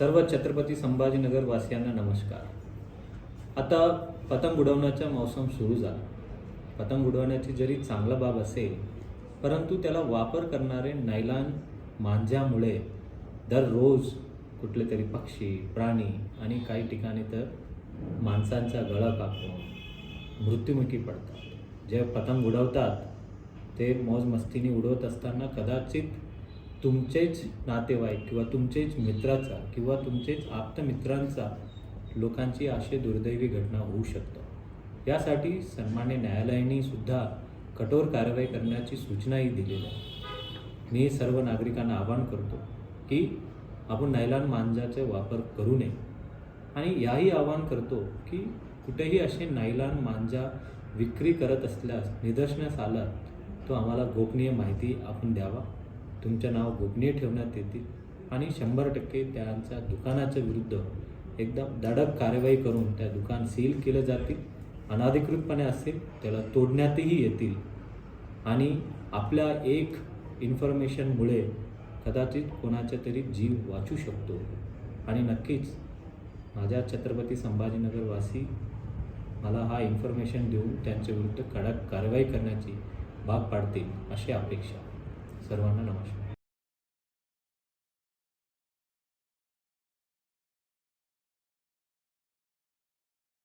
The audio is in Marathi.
सर्व छत्रपती संभाजीनगर वासियांना नमस्कार. आता पतंग उडवण्याचा मौसम सुरू झाला. पतंग उडवण्याची जरी चांगला बाब असेल परंतु त्याला वापर करणारे नायलान मांज्यामुळे दररोज कुठले तरी पक्षी प्राणी आणि काही ठिकाणी तर माणसांचा गळा कापून मृत्युमुखी पडतात. जे पतंग उडवतात ते मौज मस्तीने उडवत असताना कदाचित तुमचेच नातेवाईक किंवा तुमचेच मित्राचा किंवा तुमचेच आप्तमित्रांचा लोकांची अशी दुर्दैवी घटना होऊ शकतं. यासाठी सन्मान्य न्यायालयाने सुद्धा कठोर कारवाई करण्याची सूचनाही दिलेली आहे. मी सर्व नागरिकांना आवाहन करतो की आपण नायलॉन मांजाचा वापर करू नये आणि याही आवाहन करतो की कुठेही असे नायलॉन मांजा विक्री करत असल्यास निदर्शनास आला तो आम्हाला गोपनीय माहिती आपण द्यावा. तुमचं नाव गोपनीय ठेवण्यात येतील आणि शंभर टक्के त्यांच्या दुकानाच्या विरुद्ध एकदम धडक कारवाई करून त्या दुकान सील केलं जातील. अनाधिकृतपणे असेल त्याला तोडण्यातही येतील. आणि आपल्या एक इन्फॉर्मेशनमुळे कदाचित कोणाचा तरी जीव वाचू शकतो. आणि नक्कीच माझ्या छत्रपती संभाजीनगरवासी मला हा इन्फॉर्मेशन देऊन त्यांच्या विरुद्ध कडक कारवाई करण्याची भाग पाडतील अशी अपेक्षा. सर्वांना नमस्कार